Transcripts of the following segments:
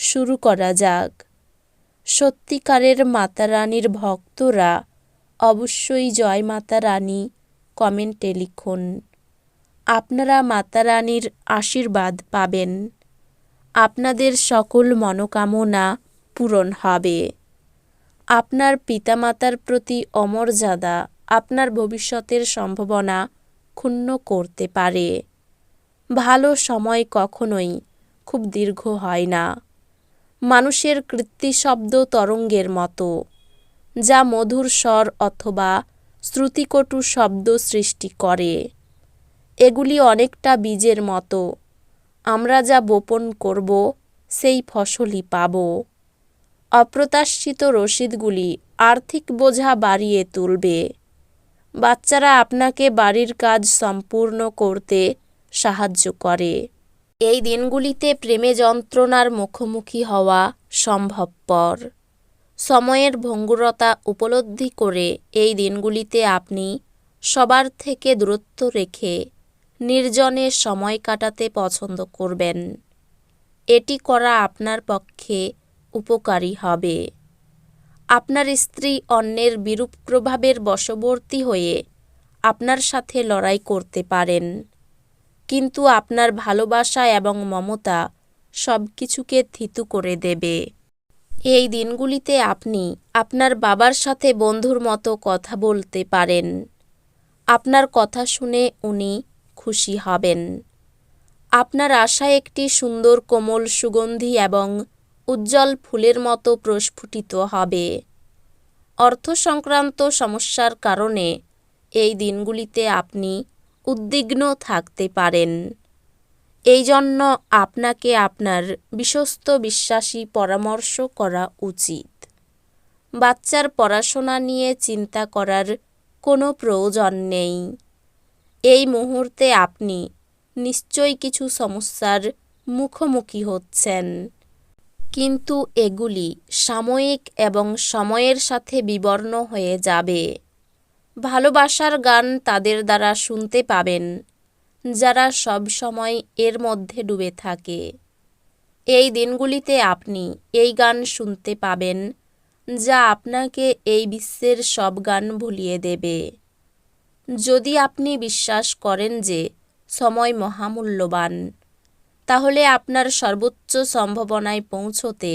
শুরু করা যাক। সত্যিকারের মাতা রানীর ভক্তরা অবশ্যই জয় মাতা রানী কমেন্টে লিখুন। আপনারা মাতা রানীর আশীর্বাদ পাবেন। আপনাদের সকল মনোকামনা পূরণ হবে। আপনার পিতামাতার প্রতি অমর্যাদা আপনার ভবিষ্যতের সম্ভাবনা ক্ষুণ্ণ করতে পারে। ভালো সময় কখনোই খুব দীর্ঘ হয় না। মানুষের কৃত্তিশব্দ তরঙ্গের মতো, যা মধুর স্বর অথবা শ্রুতিকটু শব্দ সৃষ্টি করে। এগুলি অনেকটা বীজের মতো। আমরা যা বপন করব, সেই ফসলই পাব। অপ্রত্যাশিত রসিদগুলি আর্থিক বোঝা বাড়িয়ে তুলবে। বাচ্চারা আপনাকে বাড়ির কাজ সম্পূর্ণ করতে সাহায্য করে। এই দিনগুলিতে প্রেমে যন্ত্রণার মুখোমুখি হওয়া সম্ভবপর। সময়ের ভঙ্গুরতা উপলব্ধি করে এই দিনগুলিতে আপনি সবার থেকে দূরত্ব রেখে নির্জনে সময় কাটাতে পছন্দ করবেন। এটি করা আপনার পক্ষে উপকারী হবে। আপনার স্ত্রী অন্যের বিরূপ প্রভাবের বশবর্তী হয়ে আপনার সাথে লড়াই করতে পারেন। কিন্তু আপনার ভালোবাসা এবং মমতা সব কিছুকে থিতু করে দেবে। এই দিনগুলিতে আপনি আপনার বাবার সাথে বন্ধুর মতো কথা বলতে পারেন। আপনার কথা শুনে উনি খুশি হবেন। আপনার আশা একটি সুন্দর কোমল সুগন্ধি এবং উজ্জ্বল ফুলের মতো প্রস্ফুটিত হবে। অর্থ সংক্রান্ত সমস্যার কারণে এই দিনগুলিতে আপনি উদ্বিগ্ন থাকতে পারেন। এই জন্য আপনাকে আপনার বিশ্বস্ত বিশ্বাসী পরামর্শ করা উচিত। বাচ্চার পড়াশোনা নিয়ে চিন্তা করার কোনো প্রয়োজন নেই। এই মুহূর্তে আপনি নিশ্চয়ই কিছু সমস্যার মুখোমুখি হচ্ছেন। কিন্তু এগুলি সাময়িক এবং সময়ের সাথে বিবর্ণ হয়ে যাবে। ভালোবাসার গান তাদের দ্বারা শুনতে পাবেন, যারা সব সময় এর মধ্যে ডুবে থাকে। এই দিনগুলিতে আপনি এই গান শুনতে পাবেন, যা আপনাকে এই বিশ্বের সব গান ভুলিয়ে দেবে। যদি আপনি বিশ্বাস করেন যে সময় মহামূল্যবান, তাহলে আপনার সর্বোচ্চ সম্ভাবনায় পৌঁছতে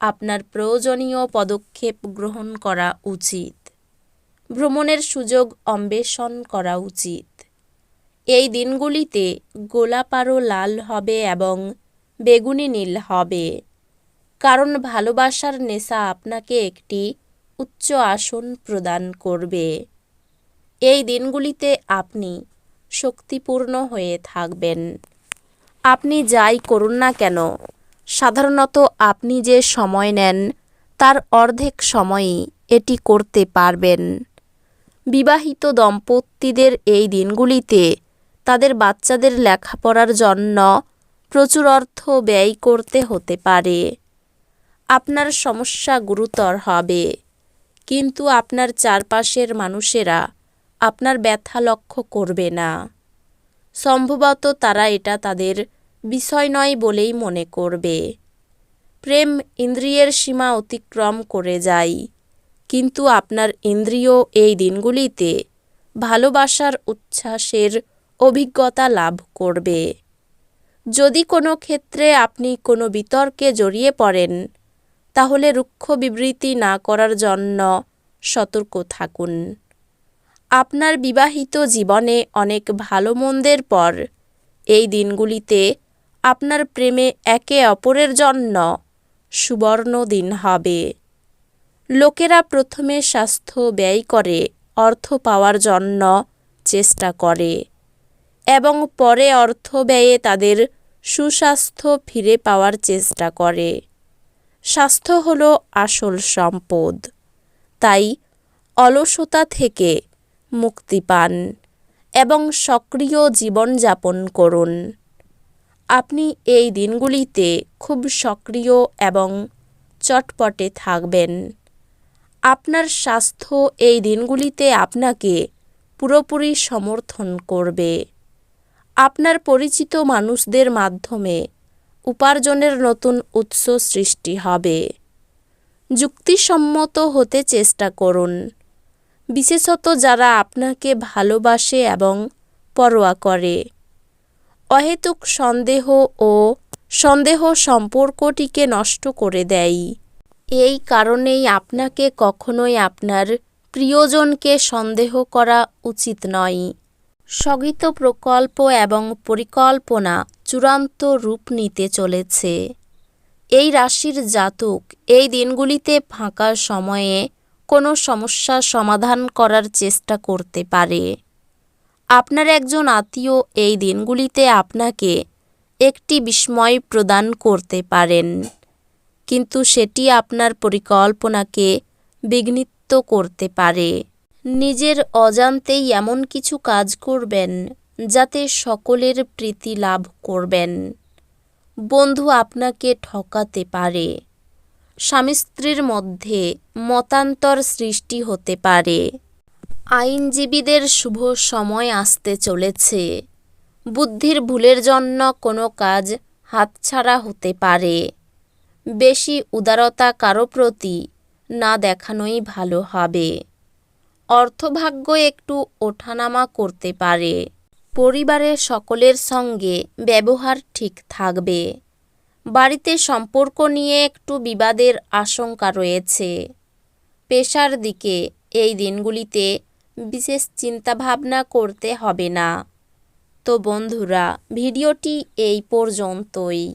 আপনার প্রয়োজনীয় পদক্ষেপ গ্রহণ করা উচিত। ভ্রমণের সুযোগ অন্বেষণ করা উচিত। এই দিনগুলিতে গোলাপারও লাল হবে এবং বেগুনি নীল হবে। কারণ ভালোবাসার নেশা আপনাকে একটি উচ্চ আসন প্রদান করবে। এই দিনগুলিতে আপনি শক্তিপূর্ণ হয়ে থাকবেন। আপনি যাই করুন না কেন, সাধারণত আপনি যে সময় নেন, তার অর্ধেক সময়ই এটি করতে পারবেন। বিবাহিত দম্পতিদের এই দিনগুলিতে তাদের বাচ্চাদের লেখাপড়ার জন্য প্রচুর অর্থ ব্যয় করতে হতে পারে। আপনার সমস্যা গুরুতর হবে, কিন্তু আপনার চারপাশের মানুষেরা আপনার ব্যথা লক্ষ্য করবে না। সম্ভবত তারা এটা তাদের বিষয় নয় বলেই মনে করবে। প্রেম ইন্দ্রিয়ের সীমা অতিক্রম করে যায় কিন্তু আপনার ইন্দ্রিয় এই দিনগুলিতে ভালোবাসার উচ্ছ্বাসের অভিজ্ঞতা লাভ করবে। যদি কোনো ক্ষেত্রে আপনি কোনো বিতর্কে জড়িয়ে পড়েন, তাহলে রুক্ষ বিবৃতি না করার জন্য সতর্ক থাকুন। আপনার বিবাহিত জীবনে অনেক ভালো মন্দের পর এই দিনগুলিতে আপনার প্রেমে একে অপরের জন্য সুবর্ণ দিন হবে। লোকেরা প্রথমে স্বাস্থ্য ব্যয় করে, অর্থ পাওয়ার জন্য চেষ্টা করে এবং পরে অর্থ ব্যয়ে তাদের সুস্বাস্থ্য ফিরে পাওয়ার চেষ্টা করে। স্বাস্থ্য হলো আসল সম্পদ। তাই অলসতা থেকে মুক্তি পান এবং সক্রিয় জীবনযাপন করুন। আপনি এই দিনগুলিতে খুব সক্রিয় এবং চটপটে থাকবেন। আপনার স্বাস্থ্য এই দিনগুলিতে আপনাকে পুরোপুরি সমর্থন করবে। আপনার পরিচিত মানুষদের মাধ্যমে উপার্জনের নতুন উৎস সৃষ্টি হবে। যুক্তিসম্মত হতে চেষ্টা করুন। বিশেষত যারা আপনাকে ভালোবাসে এবং পরোয়া করে। অহেতুক সন্দেহ ও সন্দেহ সম্পর্কটিকে নষ্ট করে দেয়। এই কারণেই আপনাকে কখনোই আপনার প্রিয়জনকে সন্দেহ করা উচিত নয়। স্থগিত প্রকল্প এবং পরিকল্পনা চূড়ান্ত রূপ নিতে চলেছে। এই রাশির জাতক এই দিনগুলিতে ফাঁকা সময়ে কোনো সমস্যা সমাধান করার চেষ্টা করতে পারে। আপনার একজন আত্মীয় এই দিনগুলিতে আপনাকে একটি বিস্ময় প্রদান করতে পারেন। কিন্তু সেটি আপনার পরিকল্পনাকে বিঘ্নিত করতে পারে। নিজের অজান্তেই এমন কিছু কাজ করবেন, যাতে সকলের প্রীতি লাভ করবেন। বন্ধু আপনাকে ঠকাতে পারে। স্বামী স্ত্রীর মধ্যে মতান্তর সৃষ্টি হতে পারে। আইনজীবীদের শুভ সময় আসতে চলেছে। বুদ্ধির ভুলের জন্য কোনো কাজ হাতছাড়া হতে পারে। বেশি উদারতা কারও প্রতি না দেখানোই ভালো হবে। অর্থভাগ্য একটু ওঠানামা করতে পারে। পরিবারের সকলের সঙ্গে ব্যবহার ঠিক থাকবে। বাড়িতে সম্পর্ক নিয়ে একটু বিবাদের আশঙ্কা রয়েছে। পেশার দিকে এই দিনগুলিতে বিশেষ চিন্তাভাবনা করতে হবে না। তো বন্ধুরা, ভিডিওটি এই পর্যন্তই।